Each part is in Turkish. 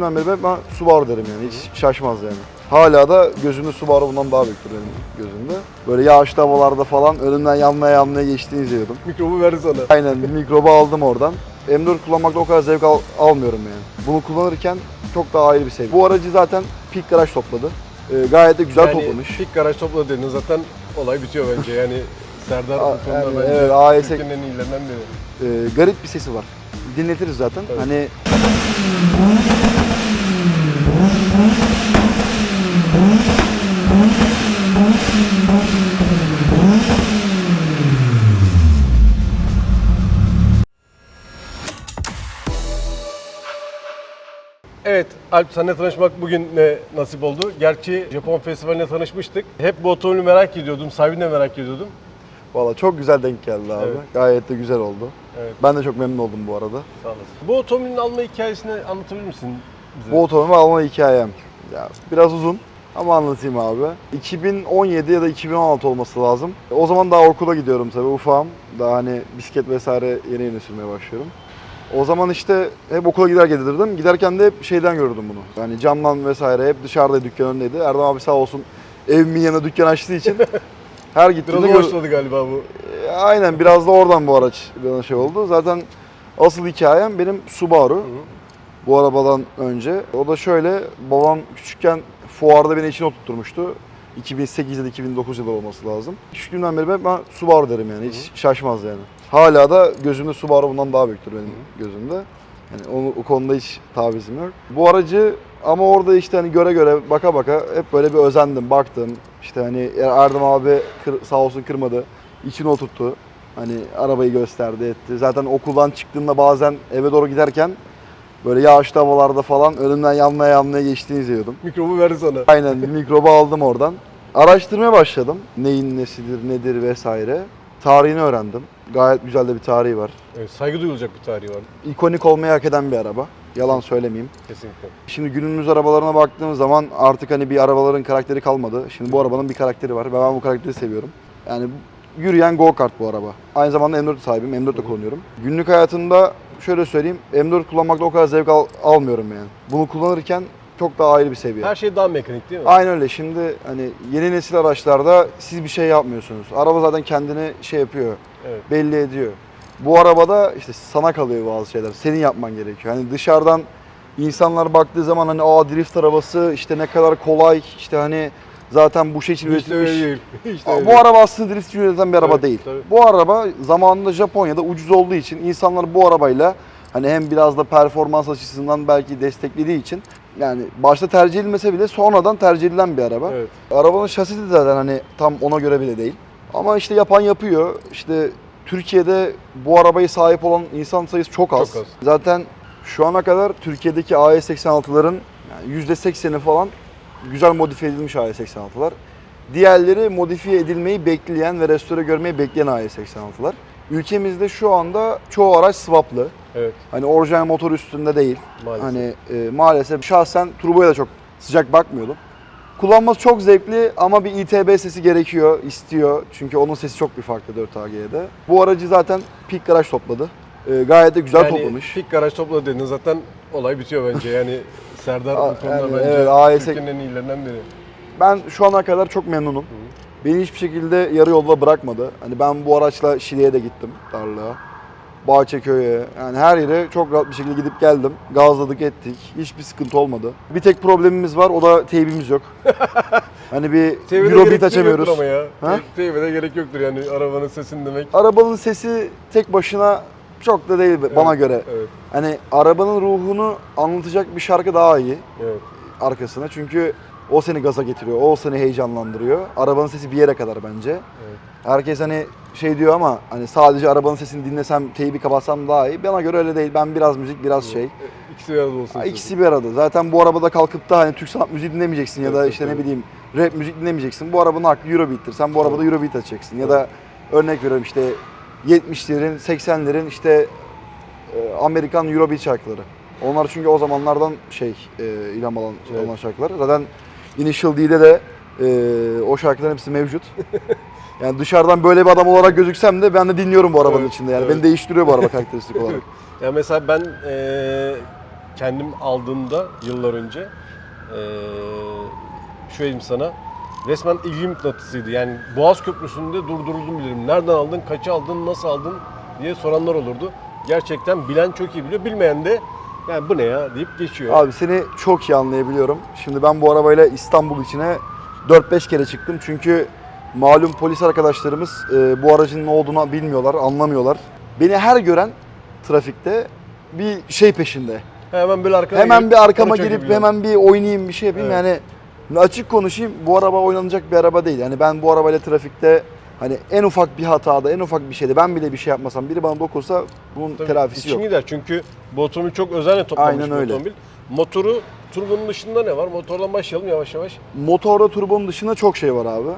Küçüklüğümden beri ben Subaru derim yani hiç şaşmaz yani. Hala da gözümde Subaru bundan daha büyüktür benim gözümde. Böyle yağışlı havalarda falan önümden yanmaya yanmaya geçtiğini izliyordum. Mikrobu verdi sana. Aynen mikrobu aldım oradan. M4 kullanmakta o kadar zevk al- almıyorum yani. Bunu kullanırken çok daha ayrı bir seviye. Bu aracı zaten Peak Garaj topladı. Ee, gayet de güzel yani toplamış. Pik garaj topladı dedin zaten olay bitiyor bence. Yani Serdar bu konuda yani bence evet, AES Türkiye'nin en iyilerinden biri. Ee, garip bir sesi var. Dinletiriz zaten. Evet. Hani Alp seninle tanışmak bugün ne nasip oldu. Gerçi Japon Festivali'ne tanışmıştık. Hep bu otomobili merak ediyordum. Sahibini de merak ediyordum. valla çok güzel denk geldi abi. Evet. Gayet de güzel oldu. Evet Ben de çok memnun oldum bu arada. sağ olasın. Bu otomobilin alma hikayesini anlatabilir misin bize? Bu otomobil alma hikayem. Ya biraz uzun ama anlatayım abi. 2017 ya da 2016 olması lazım. O zaman daha okula gidiyorum tabii ufağım. Daha hani bisiklet vesaire yeni yeni sürmeye başlıyorum. O zaman işte hep okula gider gelirdim. Giderken de hep şeyden gördüm bunu. Yani camdan vesaire hep dışarıda dükkan önündeydi. Erdem abi sağ olsun evimin yanına dükkan açtığı için her gittiğimde Biraz hoşladı galiba bu. E, Aynen biraz da oradan bu araç bana şey oldu. Zaten asıl hikayem benim Subaru. Bu arabadan önce. O da şöyle, babam küçükken fuarda beni içine oturtmuştu. 2008 ya da 2009 yılı olması lazım. Küçüklüğümden beri ben, ben Subaru derim yani, hiç şaşmaz yani. Hala da gözümde Subaru bundan daha büyüktür benim gözümde. Yani onu, o konuda hiç tavizim yok. Bu aracı ama orada işte hani göre göre baka baka hep böyle bir özendim, baktım. İşte hani Erdem abi kır- sağ olsun kırmadı. İçine oturttu. Hani arabayı gösterdi etti. Zaten okuldan çıktığımda bazen eve doğru giderken Böyle yağışlı havalarda falan önümden yanmaya yanmaya geçtiğini izliyordum. Mikrobu verdi sana. Aynen bir mikrobu aldım oradan. Araştırmaya başladım. Neyin nesidir, nedir vesaire. Tarihini öğrendim. Gayet güzel de bir tarihi var. Evet, saygı duyulacak bir tarihi var İkonik olmayı hak eden bir araba. Yalan söylemeyeyim. kesinlikle. Şimdi günümüz arabalarına baktığım zaman artık hani bir arabaların karakteri kalmadı. Şimdi bu arabanın bir karakteri var ve ben bu karakteri seviyorum. Yani yürüyen go-kart bu araba. Aynı zamanda M4 sahibim, M4 de kullanıyorum. Günlük hayatımda şöyle söyleyeyim, M4 kullanmakta o kadar zevk al- almıyorum yani. Bunu kullanırken çok daha ayrı bir seviye. Her şey daha mekanik değil mi? Aynen öyle. Şimdi hani yeni nesil araçlarda siz bir şey yapmıyorsunuz. Araba zaten kendini şey yapıyor, Evet. belli ediyor. Bu arabada işte sana kalıyor bazı şeyler. Senin yapman gerekiyor. Hani dışarıdan insanlar baktığı zaman hani aa drift arabası işte ne kadar kolay işte hani zaten bu şey için de öyle üretilmiş. değil. Aa, öyle Bu araba aslında drift için üretilen bir araba Evet, değil. tabii. Bu araba zamanında Japonya'da ucuz olduğu için insanlar bu arabayla hani hem biraz da performans açısından belki desteklediği için yani başta tercih edilmese bile sonradan tercih edilen bir araba. Evet. Arabanın şasisi de zaten hani tam ona göre bile değil. Ama işte yapan yapıyor. İşte Türkiye'de bu arabayı sahip olan insan sayısı çok az. Çok az. Zaten şu ana kadar Türkiye'deki AE86'ların yani %80'i falan güzel modifiye edilmiş AE86'lar. Diğerleri modifiye edilmeyi bekleyen ve restore görmeyi bekleyen AE86'lar. Ülkemizde şu anda çoğu araç swaplı. Evet. Hani orijinal motor üstünde değil. Maalesef. Hani e, maalesef şahsen turboya da çok sıcak bakmıyordum. Kullanması çok zevkli ama bir ITB sesi gerekiyor, istiyor. Çünkü onun sesi çok bir farklı 4AG'de. Bu aracı zaten Peak Garaj topladı. E, gayet de güzel yani toplamış. Pik garaj topladı dedin zaten olay bitiyor bence. Yani Serdar bu konuda yani bence evet, AES Türkiye'nin en iyilerinden biri. Ben şu ana kadar çok memnunum. Beni hiçbir şekilde yarı yolda bırakmadı. Hani ben bu araçla Şile'ye de gittim tarlaya. Bahçeköy'e yani her yere çok rahat bir şekilde gidip geldim. Gazladık ettik. Hiçbir sıkıntı olmadı. Bir tek problemimiz var o da teybimiz yok. hani bir TV'de Eurobeat açamıyoruz. ama ya. Ha? Te- TV'de gerek yoktur yani arabanın sesini demek. Arabanın sesi tek başına çok da değil bana göre. Evet. Hani arabanın ruhunu anlatacak bir şarkı daha iyi Evet. arkasına. Çünkü o seni gaza getiriyor, o seni heyecanlandırıyor. Arabanın sesi bir yere kadar bence. Evet. Herkes hani şey diyor ama hani sadece arabanın sesini dinlesem, teybi kapatsam daha iyi. Bana göre öyle değil. Ben biraz müzik, biraz şey. İkisi bir arada olsun. Ha. İkisi bir arada. Zaten bu arabada kalkıp da hani Türk sanat müziği dinlemeyeceksin ya da Evet, işte evet. ne bileyim rap müzik dinlemeyeceksin. Bu arabanın hakkı Eurobeat'tir. Sen bu arabada Eurobeat açacaksın. Ya da örnek veriyorum işte 70'lerin, 80'lerin işte e, Amerikan Eurobeat şarkıları. Onlar çünkü o zamanlardan şey e, ilham alan şey Evet. olan şarkılar. Zaten Initial D'de de e, o şarkıların hepsi mevcut. yani dışarıdan böyle bir adam olarak gözüksem de ben de dinliyorum bu arabanın Evet, içinde. Yani evet. beni değiştiriyor bu araba karakteristik olarak. Ya mesela ben eee kendim aldığımda yıllar önce ee, şöyle sana resmen ilgi mıknatısıydı. Yani Boğaz Köprüsü'nde durduruldum bilirim. Nereden aldın, kaça aldın, nasıl aldın diye soranlar olurdu. Gerçekten bilen çok iyi biliyor. Bilmeyen de yani bu ne ya deyip geçiyor. Abi seni çok iyi anlayabiliyorum. Şimdi ben bu arabayla İstanbul içine 4-5 kere çıktım. Çünkü malum polis arkadaşlarımız e, bu aracın ne olduğunu bilmiyorlar, anlamıyorlar. Beni her gören trafikte bir şey peşinde. Hemen böyle arkana Hemen girip bir arkama girip biliyorum. hemen bir oynayayım bir şey yapayım. Evet. Yani açık konuşayım bu araba oynanacak bir araba değil. Yani ben bu arabayla trafikte hani en ufak bir hatada, en ufak bir şeyde ben bile bir şey yapmasam biri bana dokunsa bunun Tabii telafisi yok. gider çünkü bu otomobil çok özenle toplanmış Aynen bir öyle. otomobil. Motoru turbonun dışında ne var? Motordan başlayalım yavaş yavaş. Motorda turbonun dışında çok şey var abi.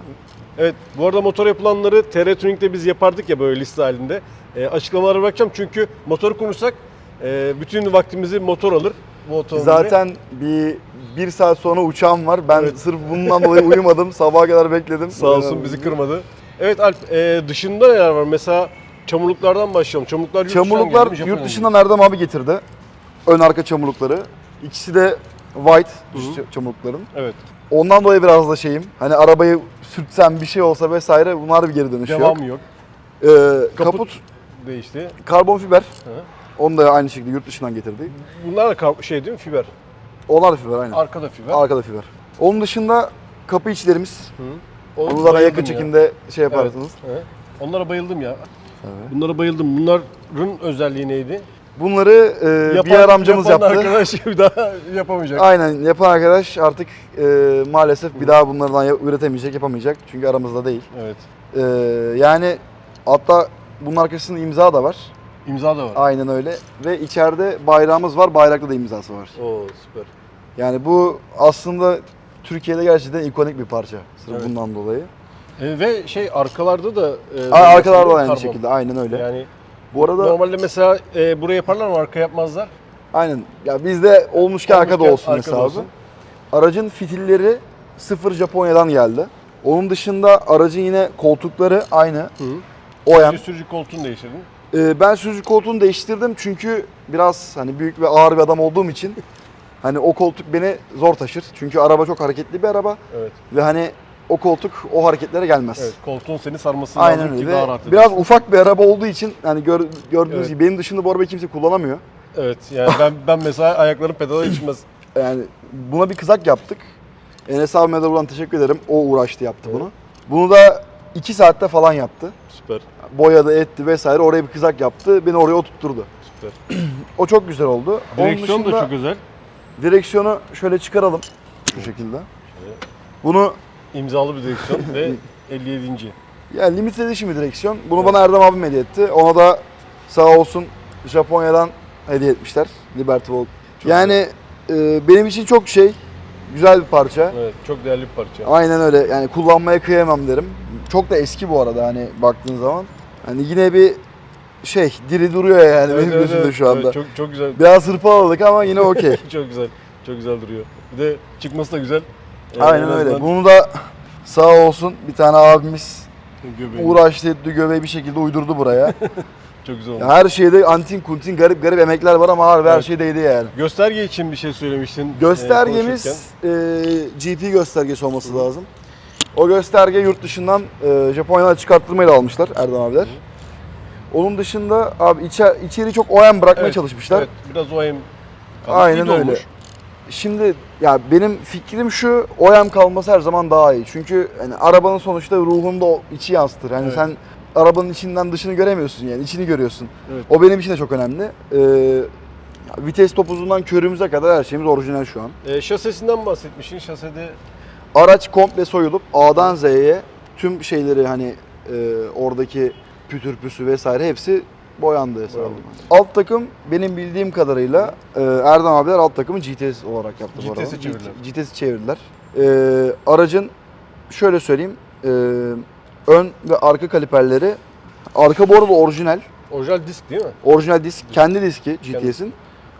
Evet bu arada motor yapılanları TR Tuning'de biz yapardık ya böyle liste halinde. E, açıklamalara bırakacağım çünkü motoru konuşsak e, bütün vaktimizi motor alır bu. Zaten bir bir saat sonra uçağım var. Ben Evet. sırf bundan dolayı uyumadım. Sabaha kadar bekledim. Sağ olsun bizi kırmadı. Evet Alp e, dışında neler var? Mesela çamurluklardan başlayalım. Çamurluklar yurt dışından Çamurluklar mi, yurt dışından Erdem abi getirdi. Ön arka çamurlukları. İkisi de white dış Hı. çamurlukların. Evet. Ondan dolayı biraz da şeyim. Hani arabayı sürtsem bir şey olsa vesaire bunlar bir geri dönüş yok. Devamı yok. Ee, Kaput. kaput. Değişti. karbon fiber. Hı. Onu da aynı şekilde yurt dışından getirdik. Bunlar da şey değil mi? Fiber. Onlar da fiber aynen. Arkada fiber. Arkada fiber. Onun dışında kapı içlerimiz. Hı. O- Bunu da bayıldım yakın ya. çekimde şey yaparsınız. Evet. Onlara bayıldım ya. Evet. Bunlara bayıldım. Bunların özelliği neydi? Bunları e, bir Yapan- yer amcamız yapan yaptı. arkadaş bir daha yapamayacak. Aynen yapan arkadaş artık e, maalesef bir daha bunlardan üretemeyecek, yapamayacak. Çünkü aramızda değil. Evet. E, yani hatta bunun arkasında imza da var. İmza da var. Aynen öyle. Ve içeride bayrağımız var. Bayrakta da imzası var. Oo süper. Yani bu aslında Türkiye'de gerçekten ikonik bir parça. Sırf Evet. bundan dolayı. E, ve şey arkalarda da e, Aa, arkalarda da aynı karbon. şekilde. Aynen öyle. Yani bu arada normalde mesela e, buraya yaparlar mı arka yapmazlar? aynen. Ya bizde olmuşken arkada Olmuşken olsun arkada mesela olsun. Aracın fitilleri sıfır Japonya'dan geldi. Onun dışında aracın yine koltukları aynı. Hı. OEM. Sürücü, sürücü koltuğunu değiştirdin. Ee, ben sürücü koltuğunu değiştirdim çünkü biraz hani büyük ve ağır bir adam olduğum için hani o koltuk beni zor taşır. Çünkü araba çok hareketli bir araba Evet. ve hani o koltuk o hareketlere gelmez. Evet. Koltuğun seni sarması Aynen lazım ki öyle. daha Ve rahat biraz ufak bir araba olduğu için hani gör, gördüğünüz Evet. gibi benim dışında bu arabayı kimse kullanamıyor. Evet. Yani ben ben mesela ayaklarım pedala geçmez. Yani buna bir kızak yaptık. Enes abime de buradan teşekkür ederim. O uğraştı yaptı Evet. bunu. Bunu da 2 saatte falan yaptı. Süper. Boyadı etti vesaire oraya bir kızak yaptı. Beni oraya oturtturdu. Süper. O çok güzel oldu. Onun Direksiyon da dışında- çok özel. Direksiyonu şöyle çıkaralım. Şu şekilde. Bunu İmzalı bir direksiyon ve 57. ya limited edition bir direksiyon. Bunu bana Erdem abim hediye etti. Ona da sağ olsun Japonya'dan hediye etmişler. Liberty. Çok yani e, benim için çok şey güzel bir parça. Evet. Çok değerli bir parça. Aynen öyle. Yani kullanmaya kıyamam derim. Çok da eski bu arada hani baktığın zaman. Hani yine bir şey diri duruyor yani benim gözümde şu anda. Evet, çok çok güzel. Biraz hırpaladık ama yine okey. çok güzel. Çok güzel duruyor. Bir de çıkması da güzel. Ee, Aynen en öyle. azından Bunu da sağ olsun bir tane abimiz göbeği. uğraştı etti göbeği bir şekilde uydurdu buraya. Çok güzel olmuş. Ya her şeyde antin kuntin garip garip emekler var ama harbi her Evet. şey değdi yani. Gösterge için bir şey söylemiştin. e. Göstergemiz e, GP göstergesi olması lazım. O gösterge yurt dışından e, Japonya'dan çıkarttırmayla almışlar Erdem abiler. Onun dışında abi içe, içeri çok OEM bırakmaya Evet, çalışmışlar. Evet, biraz o em Aynen öyle. Şimdi ya benim fikrim şu OEM kalması her zaman daha iyi. Çünkü hani arabanın sonuçta ruhunda o içi yansıtır. Yani Evet. sen arabanın içinden dışını göremiyorsun yani içini görüyorsun. Evet. O benim için de çok önemli. Ee, vites topuzundan körümüze kadar her şeyimiz orijinal şu an. E, şasesinden bahsetmişsin. Şasede Araç komple soyulup A'dan Z'ye tüm şeyleri hani e, oradaki pütür püsü vesaire hepsi boyandı hesabı. Alt takım benim bildiğim kadarıyla e, Erdem abiler alt takımı GTS olarak yaptı bu arada. GTS'i çevirdiler. GTS'i çevirdiler. E, aracın şöyle söyleyeyim e, ön ve arka kaliperleri arka bu arada orijinal. orijinal disk değil mi? Orijinal disk, kendi diski GTS'in.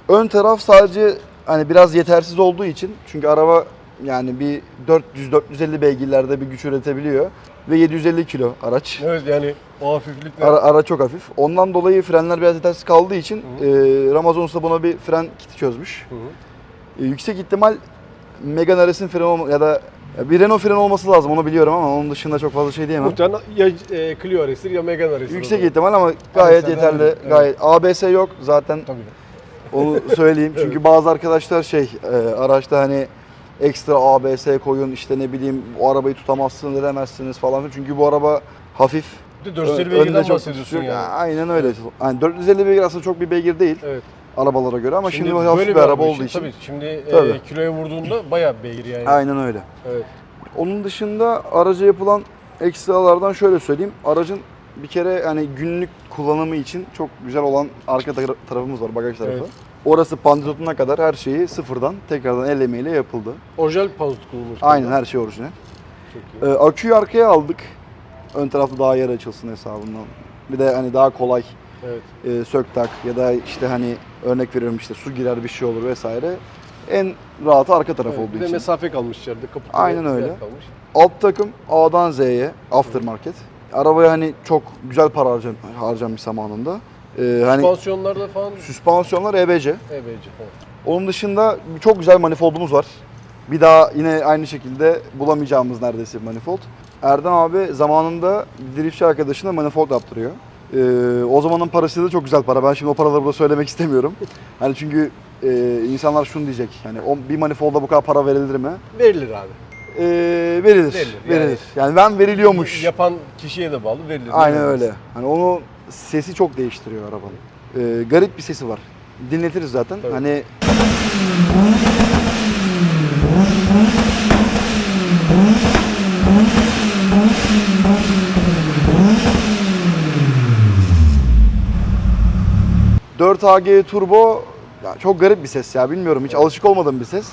Ön taraf sadece hani biraz yetersiz olduğu için çünkü araba yani bir 400-450 beygirlerde bir güç üretebiliyor. Ve 750 kilo araç. Evet yani o hafiflikle Ara, ara çok hafif. Ondan dolayı frenler biraz yetersiz kaldığı için Hı e, Ramazan Usta buna bir fren kiti çözmüş. Hı hı. E, yüksek ihtimal Megane RS'in freni ya da ya bir Renault freni olması lazım onu biliyorum ama onun dışında çok fazla şey diyemem. Muhtemelen ya e, Clio RS'dir ya Megane RS'dir. Yüksek o zaman. ihtimal ama gayet sen yeterli. evet. Gayet ABS yok zaten Tabii. onu söyleyeyim. Çünkü bazı arkadaşlar şey e, araçta hani ekstra ABS koyun işte ne bileyim o arabayı tutamazsınız edemezsiniz falan. Çünkü bu araba hafif. Bir de 450 Ö- önde beygirden bahsediyorsun tutuyor. yani. Aynen öyle. Yani 450 beygir aslında çok bir beygir değil Evet. arabalara göre ama şimdi, böyle hafif bir araba olduğu için. Tabii şimdi e, Tabii. kiloya vurduğunda bayağı beygir yani. Aynen öyle. Evet. Onun dışında araca yapılan ekstralardan şöyle söyleyeyim. Aracın bir kere hani günlük kullanımı için çok güzel olan arka tar- tarafımız var, bagaj tarafı. Evet. Orası pandizotuna kadar her şeyi sıfırdan tekrardan el emeğiyle yapıldı. Orijinal pazut kullanılmış. Aynen her şey orijinal. Çok iyi. Ee, aküyü arkaya aldık. Ön tarafta daha yer açılsın hesabından. Bir de hani daha kolay Evet. e, sök tak ya da işte hani örnek veriyorum işte su girer bir şey olur vesaire. En rahatı arka taraf Evet, olduğu bir de için. mesafe kalmış içeride. Kaputta Aynen yer öyle. Kalmış. Alt takım A'dan Z'ye aftermarket. Arabaya hani çok güzel para harcan, harcanmış zamanında. Ee, hani Süspansiyonlarda falan süspansiyonlar EBC. EBC. Evet. Onun dışında çok güzel manifoldumuz var. Bir daha yine aynı şekilde bulamayacağımız neredeyse bir manifold. Erdem abi zamanında driftçi arkadaşına manifold yaptırıyor. Ee, o zamanın parası da çok güzel para. Ben şimdi o paraları burada söylemek istemiyorum. Hani çünkü e, insanlar şunu diyecek. Yani o, bir manifolda bu kadar para verilir mi? Verilir abi. Ee, verilir. Verilir, Verilir. yani- ben veriliyormuş. Yapan kişiye de bağlı verilir. Aynen Verilmez. öyle. Hani onu sesi çok değiştiriyor arabanın. Ee, garip bir sesi var. Dinletiriz zaten. Tabii. Hani ...4 AG Turbo ya çok garip bir ses ya bilmiyorum hiç alışık olmadığım bir ses.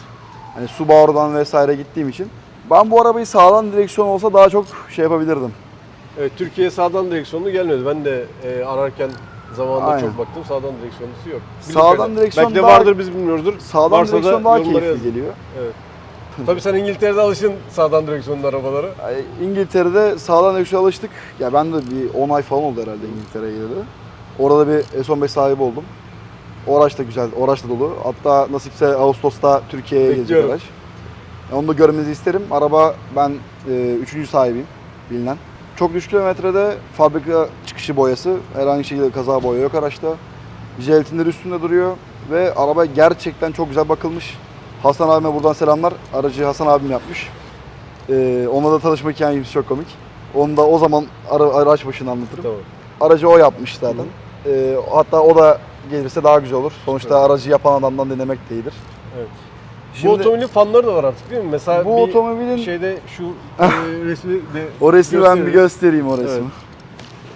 Hani Subaru'dan vesaire gittiğim için. Ben bu arabayı sağdan direksiyon olsa daha çok şey yapabilirdim. Evet, Türkiye sağdan direksiyonlu gelmedi. Ben de e, ararken zamanında Aynen. çok baktım. Sağdan direksiyonlusu yok. Bildiğim Sağdan direksiyon Belki de daha- vardır biz bilmiyoruzdur. Sağdan Varsa da direksiyon daha yorumlara keyifli yazın. geliyor. Evet. Tabii sen İngiltere'de alışın sağdan direksiyonlu arabalara. Ay, İngiltere'de sağdan direksiyon alıştık. Ya ben de bir 10 ay falan oldu herhalde İngiltere'ye gideli. Orada bir S15 sahibi oldum. O araç da güzel, o araç da dolu. Hatta nasipse Ağustos'ta Türkiye'ye gelecek Bekliyorum. araç. Onu da görmenizi isterim. Araba ben e, üçüncü sahibiyim bilinen. Çok düşük kilometrede fabrika çıkışı boyası. Herhangi şekilde kaza boya yok araçta. Jelatinler üstünde duruyor ve araba gerçekten çok güzel bakılmış. Hasan abime buradan selamlar. Aracı Hasan abim yapmış. Ee, onunla da tanışma hikayemiz çok komik. Onu da o zaman ara, araç başına anlatırım. Tamam. Aracı o yapmış zaten. Ee, hatta o da gelirse daha güzel olur. Sonuçta aracı yapan adamdan dinlemek de iyidir. Evet. Şimdi- bu otomobilin fanları da var artık değil mi? Mesela Bu bir otomobilin- şeyde şu e, resmi de O resmi ben bir göstereyim o resmi.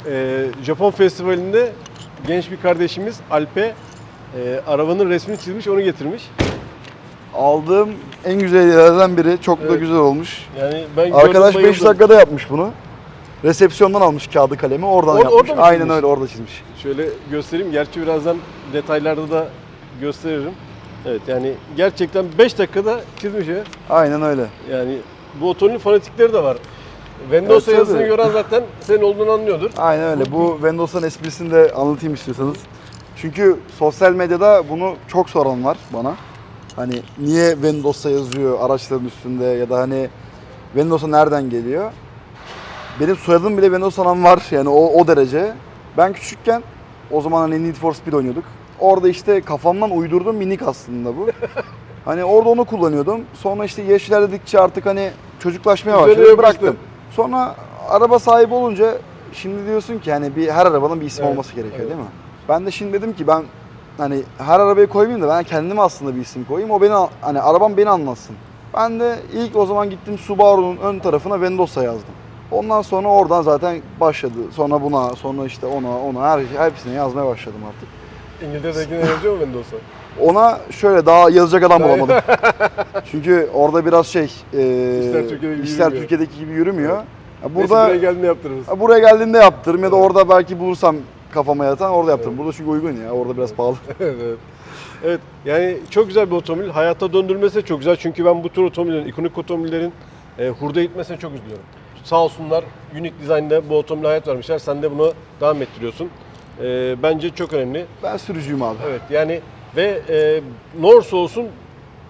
Evet. E, Japon festivalinde genç bir kardeşimiz Alpe e, arabanın resmini çizmiş onu getirmiş. Aldığım en güzel yerlerden biri. Çok da Evet. güzel olmuş. Yani ben Arkadaş gördüm, 5 bayıldım. dakikada yapmış bunu. Resepsiyondan almış kağıdı kalemi oradan Or- yapmış. orada Aynen öyle orada çizmiş. Şöyle göstereyim. Gerçi birazdan detaylarda da gösteririm. Evet yani gerçekten 5 dakikada çizmiş ya. Aynen öyle. Yani bu otomobilin fanatikleri de var. Vendosa Evet, yazısını gören zaten senin olduğunu anlıyordur. Aynen öyle. Bu Windows'un esprisini de anlatayım istiyorsanız. Çünkü sosyal medyada bunu çok soran var bana. Hani niye Windows'a yazıyor araçların üstünde ya da hani Windows'a nereden geliyor? Benim soyadım bile Windows'dan var yani o, o derece. Ben küçükken o zaman hani Need for Speed oynuyorduk. Orada işte kafamdan uydurduğum minik aslında bu. hani orada onu kullanıyordum. Sonra işte yaş ilerledikçe artık hani çocuklaşmaya Üzerine başladı. yapıştı. Bıraktım. Sonra araba sahibi olunca şimdi diyorsun ki hani bir her arabanın bir ismi Evet, olması gerekiyor evet. değil mi? Ben de şimdi dedim ki ben hani her arabayı koymayayım da ben kendime aslında bir isim koyayım. O beni hani arabam beni anlatsın. Ben de ilk o zaman gittim Subaru'nun ön tarafına Vendosa yazdım. Ondan sonra oradan zaten başladı. Sonra buna, sonra işte ona, ona her hepsine yazmaya başladım artık. İngiltere'dekine yazıyor mu Vendosa? Ona şöyle daha yazacak adam bulamadım. Çünkü orada biraz şey, e, İşler Türkiye'deki gibi işler yürümüyor. Türkiye'deki gibi yürümüyor. Ya Neyse, Burada buraya geldiğinde yaptırırız. Ha, Buraya geldiğinde yaptırırım ya da orada belki bulursam kafama yatan orada yaptırırım. Burada çünkü uygun ya. Orada biraz pahalı. evet, evet. Evet yani çok güzel bir otomobil. Hayata döndürmesi de çok güzel. Çünkü ben bu tür otomobillerin, ikonik otomobillerin e, hurda gitmesine çok üzülüyorum. Sağ olsunlar unique design'da bu otomobile hayat vermişler. Sen de bunu devam ettiriyorsun. Ee, bence çok önemli. Ben sürücüyüm abi. Evet yani ve e, Norse olsun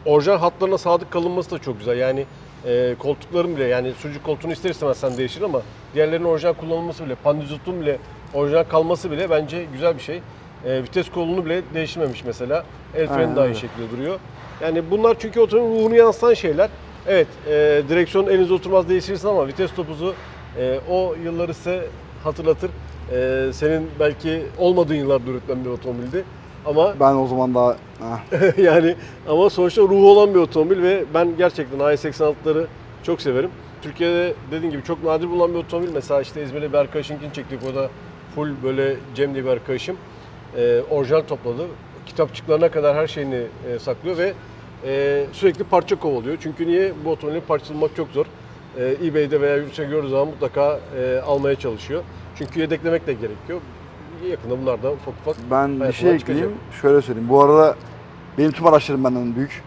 orijinal hatlarına sadık kalınması da çok güzel. Yani e, koltukların bile yani sürücü koltuğunu ister istemez sen değişir ama diğerlerinin orijinal kullanılması bile, pandizotun bile orijinal kalması bile bence güzel bir şey. E, vites kolunu bile değişmemiş mesela. El freni de aynı şekilde duruyor. Yani bunlar çünkü otomobilin ruhunu yansıtan şeyler. Evet, e, direksiyon elinize oturmaz değiştirirsin ama vites topuzu e, o yılları size hatırlatır. E, senin belki olmadığın yıllarda üretilen bir otomobildi. Ama Ben o zaman daha ah, yani ama sonuçta ruhu olan bir otomobil ve ben gerçekten i86'ları çok severim. Türkiye'de dediğim gibi çok nadir bulunan bir otomobil. Mesela işte İzmir'de bir arkadaşımkini çektik. O da full böyle Cem diye bir arkadaşım. Ee, orijinal topladı. Kitapçıklarına kadar her şeyini e, saklıyor ve e, sürekli parça kovalıyor. Çünkü niye? Bu otomobilin parçası bulmak çok zor. E, eBay'de veya yurt dışında gördüğü zaman mutlaka e, almaya çalışıyor. Çünkü yedeklemek de gerekiyor. Yakında bunlar da ufak ufak ben bir şey çıkacak. ekleyeyim. Şöyle söyleyeyim. Bu arada benim tüm araçlarım benden büyük.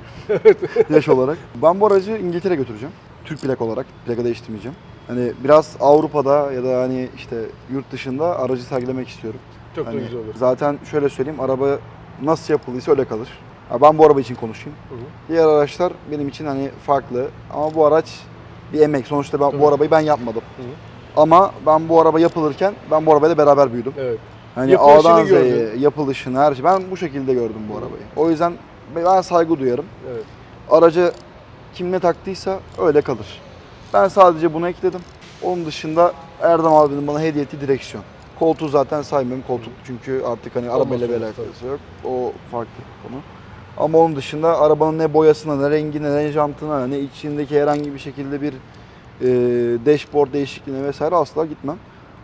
Yaş olarak. Ben bu aracı İngiltere götüreceğim. Türk plak olarak. Plaka değiştirmeyeceğim. Hani biraz Avrupa'da ya da hani işte yurt dışında aracı sergilemek istiyorum. Çok da Hani güzel olur. Zaten şöyle söyleyeyim. Araba nasıl yapıldıysa öyle kalır. Ha, ben bu araba için konuşayım. Hı hı. Diğer araçlar benim için hani farklı. Ama bu araç bir emek. Sonuçta ben Tabii. bu arabayı ben yapmadım. Hı hı. Ama ben bu araba yapılırken ben bu arabayla beraber büyüdüm. Evet. Hani Yapılışını A'dan Z'ye, gördün. yapılışını, her şey. Ben bu şekilde gördüm bu arabayı. O yüzden ben saygı duyarım. Evet. Araca kim ne taktıysa öyle kalır. Ben sadece bunu ekledim. Onun dışında Erdem abinin bana hediye ettiği direksiyon. Koltuğu zaten saymıyorum. Koltuk çünkü artık hani arabayla bir alakası yok. O farklı bir konu. Ama onun dışında arabanın ne boyasına, ne rengine, ne jantına, ne içindeki herhangi bir şekilde bir e, dashboard değişikliğine vesaire asla gitmem.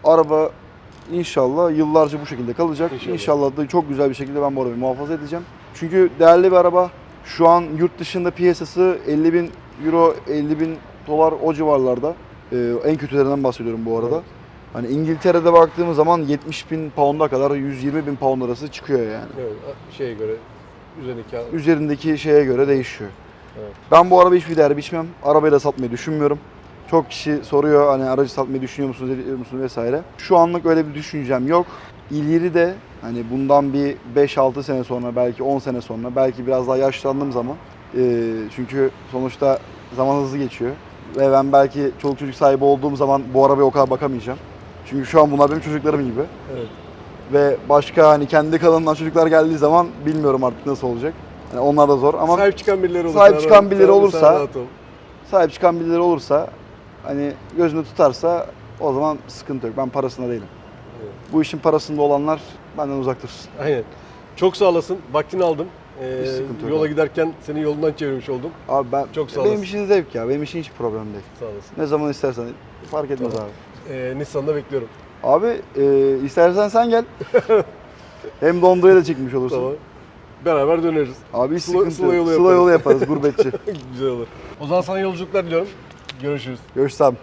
Araba inşallah yıllarca bu şekilde kalacak. İnşallah. İnşallah, da çok güzel bir şekilde ben bu arabayı muhafaza edeceğim. Çünkü değerli bir araba. Şu an yurt dışında piyasası 50 bin euro, 50 bin dolar o civarlarda. E, en kötülerinden bahsediyorum bu arada. Evet. Hani İngiltere'de baktığımız zaman 70 bin pound'a kadar 120 bin pound arası çıkıyor yani. Evet, şeye göre üzerindeki Üzerindeki şeye göre değişiyor. Evet. Ben bu arabayı hiçbir değer biçmem. Arabayı da satmayı düşünmüyorum. Çok kişi soruyor hani aracı satmayı düşünüyor musunuz, ediyor musunuz vesaire. Şu anlık öyle bir düşüncem yok. İleri de hani bundan bir 5-6 sene sonra belki 10 sene sonra belki biraz daha yaşlandığım zaman e, çünkü sonuçta zaman hızlı geçiyor. Ve ben belki çoluk çocuk sahibi olduğum zaman bu arabaya o kadar bakamayacağım. Çünkü şu an bunlar benim çocuklarım gibi. Evet. Ve başka hani kendi kanalından çocuklar geldiği zaman bilmiyorum artık nasıl olacak. Yani onlar da zor ama sahip çıkan birileri olursa. Sahip çıkan birileri olursa- sahip çıkan birileri olursa hani gözünü tutarsa o zaman sıkıntı yok. Ben parasında değilim. Evet. Bu işin parasında olanlar benden uzak dursun. Aynen. Çok sağ olasın. Vaktini aldım. Ee, Hiç sıkıntı yok yola abi. giderken seni yolundan çevirmiş oldum. Abi ben Çok sağ benim olasın. için zevk ya. Benim için hiç problem değil. Sağ olasın. Ne zaman istersen fark etmez Tamam. abi. Ee, Nissan'da bekliyorum. Abi e, istersen sen gel. Hem Londra'ya da çekmiş olursun. Tamam. Beraber döneriz. Abi hiç Sıla- sıkıntı sıla yok. yolu Sıla yaparız. yolu yaparız gurbetçi. Güzel olur. O zaman sana yolculuklar diliyorum. Görüşürüz. Görüşsem.